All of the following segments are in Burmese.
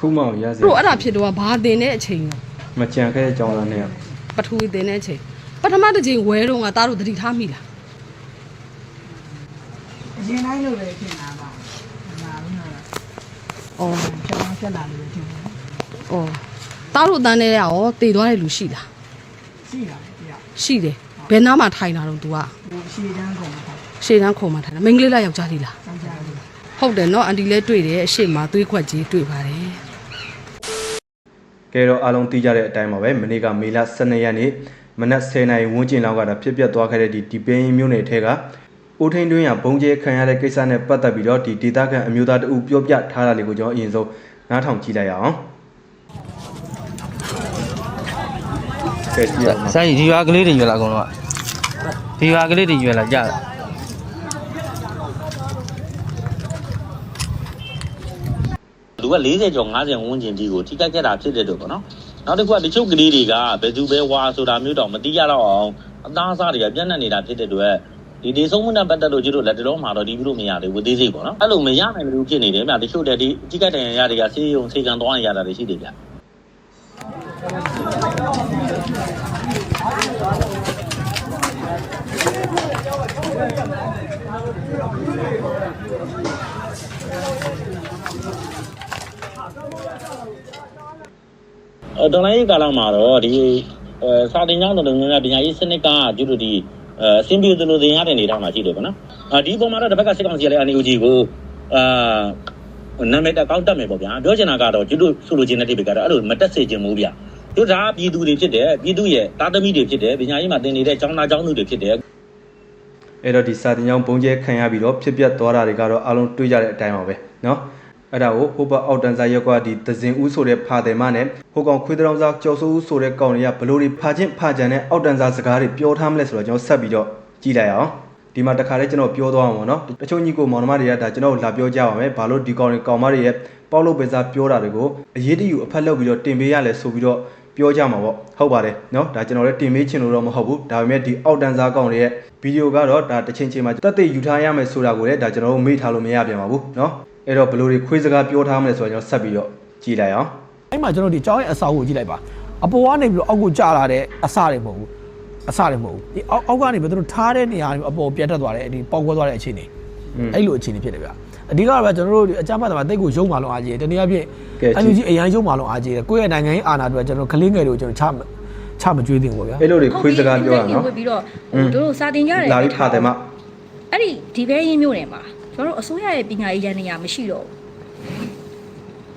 ခုမှရစေတို့အဲ့ဒါဖြစ်တော့ဘာတင်တဲ့အချိန်ရောမကြံခဲ့တဲ့ကြောင်းသားနဲ့ပထဝီတင်တဲ့အချိန်ပထမတစ်ချိန်ဝဲတော့ကသားတို့သတိထားမိလားအရင်တိုင်းလိုပဲဖြစ်နေတာပါနာဘူးနော်အော်ဖြောင်းဖြတ်လာလို့ဖြစ်နေအော်သားတို့အတန်းနဲ့ရောတည်သွားတဲ့လူရှိလားရှိတာပြရှိတယ်ဘယ်နားမှာထိုင်တာတော့ तू ကဟိုရှည်တန်းကုန်တာရှေ့တန်းခုံမှာထိုင်တာမိန်းကလေးလားယောက်ျားလေးလားစောင်းကြတယ်ဟုတ်တယ်နော်အန်တီလည်းတွေ့တယ်အရှိမသွေးခွက်ကြီးတွေ့ပါတယ် ကဲတော့အားလုံးသိကြတဲ့အတိုင်းပါပဲမနေ့ကမေလ12ရက်နေ့မနက်10:00နာရီဝန်းကျင်လောက်ကတာဖြစ်ပျက်သွားခဲ့တဲ့ဒီဒီပင်းမြို့နယ်ထဲကအိုးထိန်တွင်းရဘုံကျဲခံရတဲ့ကိစ္စနဲ့ပတ်သက်ပြီးတော့ဒီဒေတာခန်အမျိုးသားတအူပြောပြထားတာလေးကိုကျွန်တော်အရင်ဆုံးနားထောင်ကြည့်လိုက်ရအောင်ကဲကြည့်ရအောင်ဆိုင်ဒီရွာကလေးတွေရွယ်လာအကုန်လုံးကဒီရွာကလေးတွေရွယ်လာကြတယ် လူ က40ကျော်50ဝန်းကျင်ဒီကိုထိခိုက်ခဲ့တာဖြစ်တဲ့တော့ဗောနော်နောက်တစ်ခုကတချို့ကလေးတွေကဘယ်သူပဲဝါဆိုတာမျိုးတော့မတိရတော့အောင်အသားစားတွေကပြန့်နှံ့နေတာဖြစ်တဲ့အတွက်ဒီဒီဆုံးမနဲ့ပတ်သက်လို့ကျတို့လက်တလုံးမှာတော့ဒီလိုမရသေးဘူးသေးစိတ်ပေါ့နော်အဲ့လိုမရနိုင်ဘူးဖြစ်နေတယ်မြတချို့တည်းဒီထိခိုက်တဲ့ရတွေကဆေးရုံဆေးကံသွားနေရတာတွေရှိတယ်ဗျအဲ ဒေါ်လာရေးကာလမှာတော့ဒီအဲစာတင်ကြောင်းတော်တော်များများပညာရေးစနစ်ကကျတို့ဒီအဲအစင်းပြေသလိုသင်ရတဲ့နေထားမှာရှိတယ်ပေါ့နော်။အာဒီပုံမှာတော့တစ်ဘက်ကစစ်ကောင်စီကလည်း NUG ကိုအာနာမည်တက်ကောက်တက်မယ်ပေါ့ဗျာ။ပြောချင်တာကတော့ကျတို့ဆိုလိုချင်တဲ့တိပိကတော့အဲ့လိုမတက်စေချင်ဘူးဗျ။တို့ဒါပြည်သူတွေဖြစ်တယ်ပြည်သူရဲ့တာသမီတွေဖြစ်တယ်ပညာရေးမှာသင်နေတဲ့ကျောင်းသားကျောင်းသူတွေဖြစ်တယ် အဲ့တော့ဒီစာတင်ကြောင်းဘုံကျဲခံရပြီးတော့ဖြစ်ပျက်သွားတာတွေကတော့အားလုံးတွေ့ကြတဲ့အတိုင်းပါပဲเนาะ အဲ့ဒါကိုဟိုဘအောက်တန်စာရက်ကဒီသဇင်ဦးဆိုတဲ့ဖာတယ်မနဲ့ဟိုကောင်ခွေးတောင်စာကျော်စိုးဦးဆိုတဲ့ကောင်တွေကဘလို့တွေဖာချင်းဖာကြံတဲ့အောက်တန်စာစကားတွေပြောထားမလဲဆိုတော့ကျွန်တော်ဆက်ပြီးတော့ကြည့်လိုက်အောင်ဒီမှာတခါတည်းကျွန်တော်ပြောသွားအောင်ပေါ့နော်တချို့ညီကိုမောင်နှမတွေကဒါကျွန်တော်လာပြောကြပါမယ်ဘာလို့ဒီကောင်တွေကောင်မတွေရဲ့ပေါက်လို့ပဲစားပြောတာတွေကိုအရေးတယူအဖက်လောက်ပြီးတော့တင်ပေးရလဲဆိုပြီးတော့ပြောကြမှာပေါ့ဟုတ်ပါတယ်နော်ဒါကျွန်တော်လည်းတင်မေးချင်လို့တော့မဟုတ်ဘူးဒါပေမဲ့ဒီအောက်တန်းစားကောင်တွေရဲ့ဗီဒီယိုကတော့ဒါတစ်ချိန်ချိန်မှာတက်တဲ့ယူထားရမယ်ဆိုတာကိုလည်းဒါကျွန်တော်တို့မေ့ထားလို့မရပြန်ပါဘူးနော် အဲ့တော့ဘလို့တွေခွေးစကားပြောထားမလဲဆိုတော့ကျွန်တော်ဆက်ပြီးတော့ကြည့်လိုက်အောင်အဲ့မှာကျွန်တော်ဒီကြောင်းရဲ့အစာကိုကြည့်လိုက်ပါအပေါ်ကနေပြီးတော့အောက်ကိုကျလာတဲ့အစာတွေမဟုတ်ဘူးအစာတွေမဟုတ်ဘူးဒီအောက်အောက်ကနေပြီးတော့သူတို့ထားတဲ့နေရာတွေအပေါ်ပြတ်တက်သွားတဲ့ဒီပေါက်ကွဲသွားတဲ့အခြေအနေအဲ့လိုအခြေအနေဖြစ်တယ်ဗျအဓိကတော့ကျွန်တော်တို့အကြမ်းဖက်သမားတိတ်ကိုရုံမာလုံးအားကြီးတယ်တနည်းအားဖြင့်အန်ယူဂျီအရန်ရုံမာလုံးအားကြီးတယ်ကိုယ့်ရဲ့နိုင်ငံရေးအာဏာတွေကျွန်တော်ကလေးငယ်တွေကိုကျွန်တော်ချချမကြွေးသင့်ဘူးဗျအဲ့လိုတွေခွေးစကားပြောတာနော်ပြီးတော့တို့တို့စာတင်ကြတယ်လာပြီးထားတယ်မှအဲ့ဒီဒီဘဲရင်းမျိုးတွေမှာ ကျွန်တော်တို့အစိုးရရဲ့ပညာရေးရန်နေရမရှိတော့ဘူး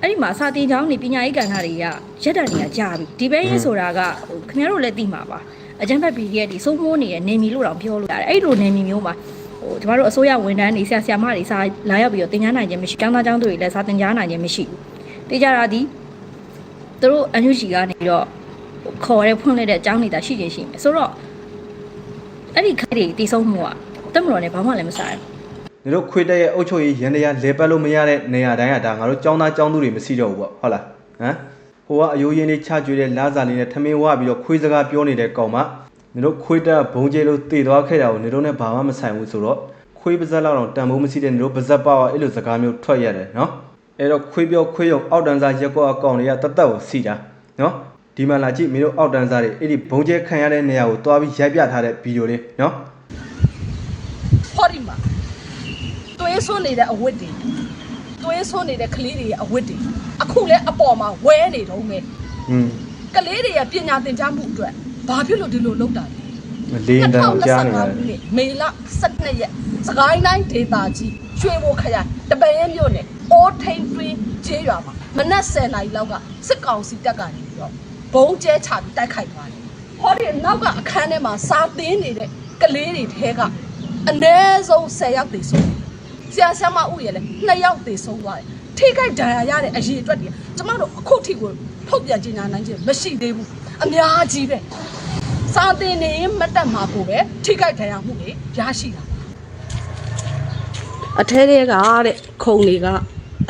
အဲ့ဒီမှာစာတင်ကျောင်းနေပညာရေးကဏ္ဍတွေကရက်တန်တွေကကြာပြီဒီဘဲရင်းဆိုတာကဟိုခင်ဗျားတို့လည်းသိမှာပါအကြံဖက်ပီရဲ့ဒီစိုးမိုးနေတဲ့နေမီလို့တောင်ပြောလို့ရတယ်အဲ့လိုနေမီမျိုးမှာဟိုကျမတို့အစိုးရဝန်ထမ်းတွေဆရာဆရာမတွေစာလာရောက်ပြီးတော့တင်ကြားနိုင်ခြင်းမရှိကျောင်းသားကျောင်းသူတွေလည်းစာတင်ကြားနိုင်ခြင်းမရှိဘူးတေးကြတာဒီသူတို့အန်ယူဂျီကနေပြီးတော့ခေါ်ရဲဖွင့်လိုက်တဲ့အကြောင်းနေတာရှိခြင်းရှိမယ်ဆိုတော့အဲ့ဒီခိုက်တွေတီးဆုံးမှုကတက်မတော်နဲ့ဘာမှလည်းမဆိုင်ဘူး နေတို့ခွေတက်ရဲ့အုတ်ချုပ်ရေးရန်တရားလဲပတ်လို့မရတဲ့နေရာတိုင်းကဒါငါတို့ចောင်းသားចောင်းသူတွေမရှိတော့ဘူးပေါ့ဟုတ်လားဟမ်ဟိုကအယိုးရင်းလေးချကျွေးတဲ့လာစာလေးနဲ့ထမင်းဝပြီးတော့ခွေးစကားပြောနေတဲ့ကောင်မနေတို့ခွေတက်ဘုံကျဲလို့တည်သွားခဲ့တာကိုနေတို့နဲ့ဘာမှမဆိုင်ဘူးဆိုတော့ခွေးပါဇက်လောက်တော့တန်ဖိုးမရှိတဲ့နေတို့ပါဇက်ပေါ့အဲ့လိုစကားမျိုးထွက်ရတယ်နော်အဲ့တော့ခွေးပြောခွေးရုံအောက်တန်းစားရက်ကောအကောင်တွေကတတ်တတ်ကိုစီတာနော်ဒီမှာလာကြည့်မင်းတို့အောက်တန်းစားတွေအဲ့ဒီဘုံကျဲခံရတဲ့နေရာကိုတွားပြီးရိုက်ပြထားတဲ့ဗီဒီယိုလေးနော်ဟောဒီမှာသွေး ဆွနေတဲ့အဝတ်တွေသွေးဆွနေတဲ့ကလေးတွေရဲ့အဝတ်တွေအခုလဲအပေါ်မှာဝဲနေတော့မယ်อืมကလေးတွေရဲ့ပညာသင်ကြားမှုအတွက်ဘာဖြစ်လို့ဒီလိုလုပ်တာလဲလေးတန်းကြားနေတယ်ခုနှစ်မေလ12ရက်စကိုင်းတိုင်းဒေသကြီးရွှေဘိုခရိုင်တပည့်ရဲမြို့နယ်အိုးထိန်တွင်းကျေးရွာမှာမနက်10:00နာရီလောက်ကစစ်ကောင်စီတပ်ကနေပြီးတော့ဘုံကျဲချပြီးတိုက်ခိုက်သွားတယ်။ဟောဒီနောက်ကအခန်းထဲမှာစာသင်နေတဲ့ကလေးတွေထဲကအနည်းဆုံး10ယောက်တည်ဆုံးတယ်။ ဆရာဆရာမဥရလည်း2ယောက်တည်ဆုံးသွားတယ်။ထိခိုက်ဒဏ်ရာရတဲ့အရေးအတွက်တွေကျမတို့အခုထိကိုထုတ်ပြန်ကြေညာနိုင်ခြင်းမရှိသေးဘူး။အများကြီးပဲ။စာတင်နေရင်မတက်မှာကိုပဲထိခိုက်ဒဏ်ရာမှုတွေရရှိတာအထဲထဲကတဲ့ခုံတွေက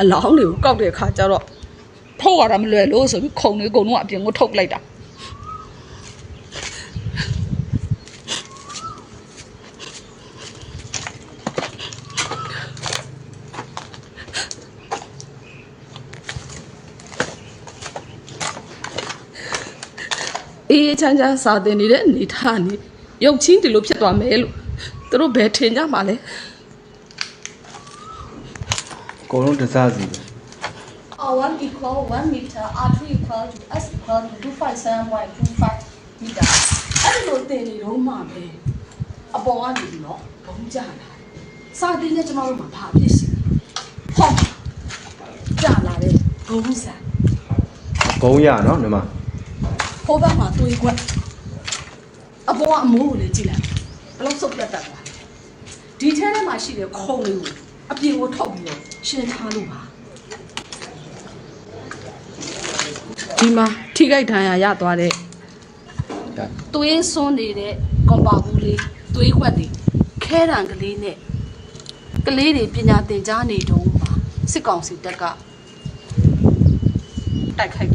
အလောင်းတွေကိုကောက်တဲ့အခါကျတော့ထုတ်ရတာမလွယ်လို့ဆိုပြီးခုံတွေအကုန်လုံးအပြင်ကိုထုတ်လိုက်တာ အေးအေးချမ်းချမ်းစာသင်နေတဲ့အနေထားနေရုပ်ချင်းဒီလိုဖြစ်သွားမယ်လို့သူတို့ဘယ်ထင်ကြမှာလဲအကုန်လုံးတစားစီပဲ R1 equal 1 meter R2 equal to S equal to 257.25 meter အဲ့လိုသင်နေတော့မှပဲအပေါ်ကနေပြီးတော့ဘုံကြလာစာသင်တဲ့ကျမတို့မှာဘာဖြစ်ရှိလဲဟောကြလာတဲ့ဘုံစံဘုံရနော်ညီမ ဟိုဘက်မှာတွေးခွက်အပေါ်ကအမိုးကိုလည်းကြည့်လိုက်ဘယ်လောက်စုပ်ပြတ်တတ်သွားလဲဒီထဲထဲမှာရှိတဲ့ခုံလေးကိုအပြင်ကိုထုတ်ပြီးတော့ရှင်းထားလို့ပါဒီမှာထိခိုက်ဒဏ်ရာရသွားတဲ့သွေးစွန်းနေတဲ့ကွန်ပါဘူးလေးသွေးခွက်တွေခဲတံကလေးနဲ့ကလေးတွေပညာသင်ကြားနေတုန်းမှာစစ်ကောင်စီတပ်ကတိုက်ခိုက်သ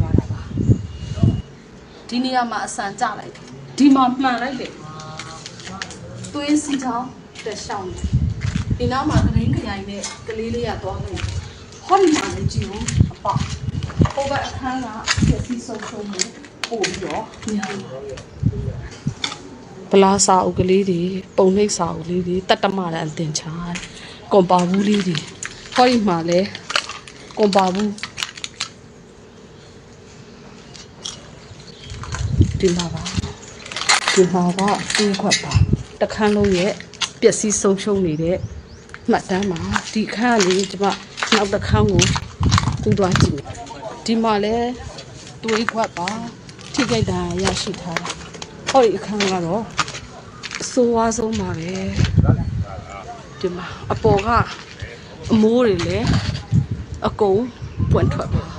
ွားတာပါ ဒီနေရာမှာအဆန်ကြလိုက်တယ်ဒီမှာမှန်လိုက်တယ်သွေးစီချောင်းတက်ရှောင်းတယ်ဒီနားမှာကရင်းခရိုင်နဲ့ကလေးလေးကသွားနေတယ်ဟောဒီမှာလည်းကြည့်ဦးအပဟိုဘက်အခန်းကပြည့်စည်ဆုံးဆုံးမှုပို့ပြီးတော့ညာဗလာစာအုပ်ကလေးတွေပုံနှိပ်စာအုပ်လေးတွေတတ်တမလည်းအတင်ချာကွန်ပါဘူးလေးတွေဟောဒီမှာလည်းကွန်ပါဘူး ဒီမှာပါဒီမှာကစီးခွက်ပါတခန်းလုံးရဲ့ပျက်စီးဆုံးရှုံးနေတဲ့မှတ်တမ်းမှာဒီခန်းကလေဒီမှာနောက်တစ်ခန်းကိုကူးသွားကြည့်မယ်ဒီမှာလဲတွေးခွက်ပါထိခိုက်တာရရှိထားတာဟောဒီအခန်းကတော့အဆိုးဝါးဆုံးပါပဲဒီမှာအပေါ်ကအမိုးတွေလည်းအကုန်ပွင့်ထွက်ပါအ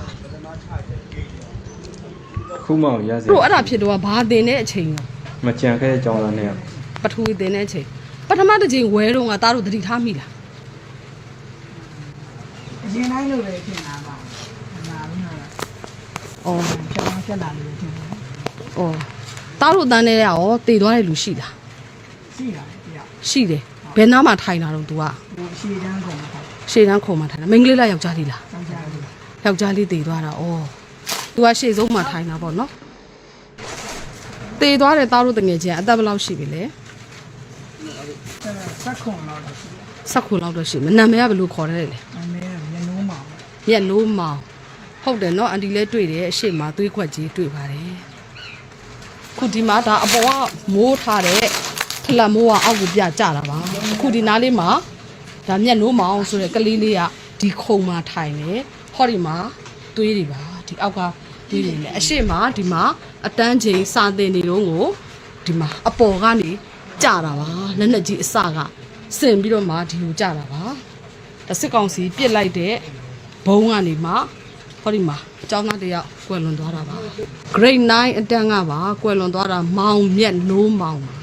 ခုမှရစီတို့အဲ့ဒါဖြစ်တော့ဘာတင်တဲ့အချိန်ရောမကြံခဲ့တဲ့ကြောင်းသားနဲ့ပထဝီတင်တဲ့အချိန်ပထမတစ်ချိန်ဝဲတော့ကသားတို့သတိထားမိလားအရင်တိုင်းလိုပဲဖြစ်နေတာပါမနာဘူးနော်။အော်ဖြောင်းဖြတ်လာလို့ထင်တယ်။အော်သားတို့တန်းနေရရောတည်သွားတဲ့လူရှိလားရှိတာတရား။ရှိတယ်။ဘယ်နားမှာထိုင်တာတော့ तू ကဟိုအရှိတန်းကုန်တာရှေ့တန်းခုံမှာထိုင်တာ။မိန်းကလေးလားယောက်ျားလေးလားစောင်းကြလို့။ယောက်ျားလေးတည်သွားတာ။အော်။ तू ကရှေ့ဆုံးမှာထိုင်တာပေါ့နော်။တည်သွားတဲ့သားတို့တငယ်ချင်းကအသက်ဘယ်လောက်ရှိပြီလဲဆက်ခွန်တော့ရှိတယ်။ဆက်ခုလောက်တော့ရှိမယ်။နာမည်ကဘယ်လိုခေါ်ရဲလဲအမေကမျက်နှာမှာ။ရက်နိုးမောင်။ဟုတ်တယ်နော်အန်တီလည်းတွေ့တယ်အရှိမသွေးခွက်ကြီးတွေ့ပါတယ်။ခုဒီမှာဒါအပေါ်ကမိုးထားတဲ့ဖလက်မိုးကအောက်ကိုပြကြတာပါ။ခုဒီနားလေးမှာဒါမျက်နှိုးမောင်ဆိုတဲ့ကလေးလေးကဒီခုံမှာထိုင်နေဟောဒီမှာသွေးတွေပါဒီအောက်က သွေးတွေနဲ့အရှိမဒီမှာအတန်းချိန်စာသင်နေတော့ကိုဒီမှာအပေါ်ကနေကြတာပါလက်နဲ့ကြီးအစကစင်ပြီးတော့မှဒီကိုကြတာပါဒါစစ်ကောင်စီပြစ်လိုက်တဲ့ဘုံကနေမှဟောဒီမှာအကျောင်းသားတယောက်ကွယ်လွန်သွားတာပါ grade 9အတန်းကပါကွယ်လွန်သွားတာမောင်မျက်နှိုးမောင်ပါ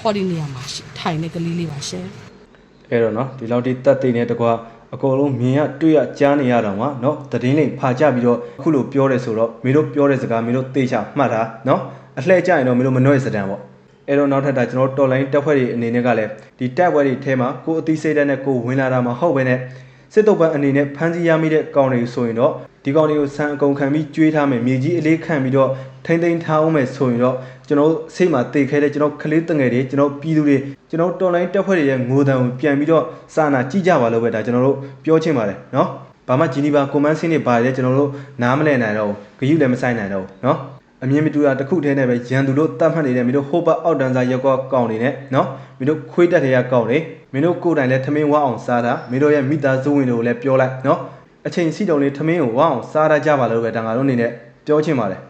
ဟောဒီနေရာမှာရှိထိုင်တဲ့ကလေးလေးပါရှင်အဲ့တော့နော်ဒီလောက်ထိတက်သိနေတကွာ အကုန်လုံးမြင်ရတွေ့ရကြားနေရတော့မှာနော်တည်င်းလေးဖာကြပြီးတော့အခုလိုပြောတယ်ဆိုတော့မင်းတို့ပြောတဲ့စကားမင်းတို့သိချမှတ်တာနော်အလှည့်ကြရင်တော့မင်းတို့မနှွဲ့စတန်ပေါ့အဲ့တော့နောက်ထပ်တာကျွန်တော်တော်လိုင်းတက်ဖွဲ့တွေအနေနဲ့ကလည်းဒီတက်ဖွဲ့တွေထဲမှာကိုယ်အသိစိတ်ဓာတ်နဲ့ကိုယ်ဝင်လာတာမဟုတ်ပဲနဲ့ စစ်တုပ်ပန်းအနေနဲ့ဖမ်းဆီးရမိတဲ့ကောင်တွေဆိုရင်တော့ဒီကောင်တွေကိုဆန်အကုန်ခံပြီးကျွေးထားမယ်မြေကြီးအလေးခံပြီးတော့ထိမ့်သိမ်းထားအောင်မယ်ဆိုရင်တော့ကျွန်တော်စိတ်မှာတေခဲတဲ့ကျွန်တော်ကလေးတငယ်တွေကျွန်တော်ပြည်သူတွေကျွန်တော်တော်လိုင်းတက်ဖွဲ့တွေရဲ့ငိုတံကိုပြန်ပြီးတော့စာနာကြည့်ကြပါလို့ပဲဒါကျွန်တော်တို့ပြောချင်ပါတယ်နော်ဘာမှဂျီနီဗာကွန်မန်းစင်းတွေပါတယ်ကျွန်တော်တို့နားမလည်နိုင်တော့ဘူးဂရုလည်းမဆိုင်နိုင်တော့ဘူးနော်အမြင်မတူတာတစ်ခုတည်းနဲ့ပဲရန်သူတို့တတ်မှတ်နေတဲ့မင်းတို့ဟိုဘအောက်တန်းစားရက်ကွာကောင်းနေနဲ့နော်မင်းတို့ခွေးတက်တဲ့ရကောင်းနေ မင်းတို့ကိုယ်တိုင်လည်းထမင်းဝအောင်စားတာမင်းတို့ရဲ့မိသားစုဝင်တွေကိုလည်းပြောလိုက်နော်အချိန်စီတုံလေးထမင်းကိုဝအောင်စားရကြပါလို့ပဲဒါငါတို့အနေနဲ့ပြောချင်ပါတယ်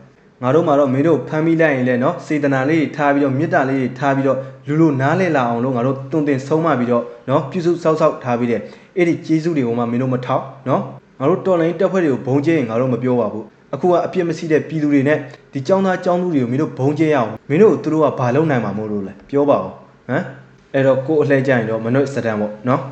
ငါတို့မှာတော့မင်းတို့ဖမ်းမိလိုက်ရင်လည်းနော်စေတနာလေးတွေထားပြီးတော့မေတ္တာလေးတွေထားပြီးတော့လူလူနားလဲလာအောင်လို့ငါတို့တုံတင်ဆုံးမပြီးတော့နော်ပြုစုစောက်စောက်ထားပြီးတဲ့အဲ့ဒီကျေးဇူးတွေကိုမှမင်းတို့မထောက်နော်ငါတို့တော်လိုင်းတက်ဖွဲ့တွေကိုဘုံကျဲရင်ငါတို့မပြောပါဘူးအခုကအပြစ်မရှိတဲ့ပြည်သူတွေနဲ့ဒီចောင်းသားចောင်းသူတွေကိုမင်းတို့ဘုံကျဲရအောင်မင်းတို့သူတို့ကဘာလုပ်နိုင်မှာမို့လို့လဲပြောပါဦးဟမ် အဲ့တော့ကိုယ်အလှည့်ကြရင်တော့မနှုတ်စတန်ပေါ့နော်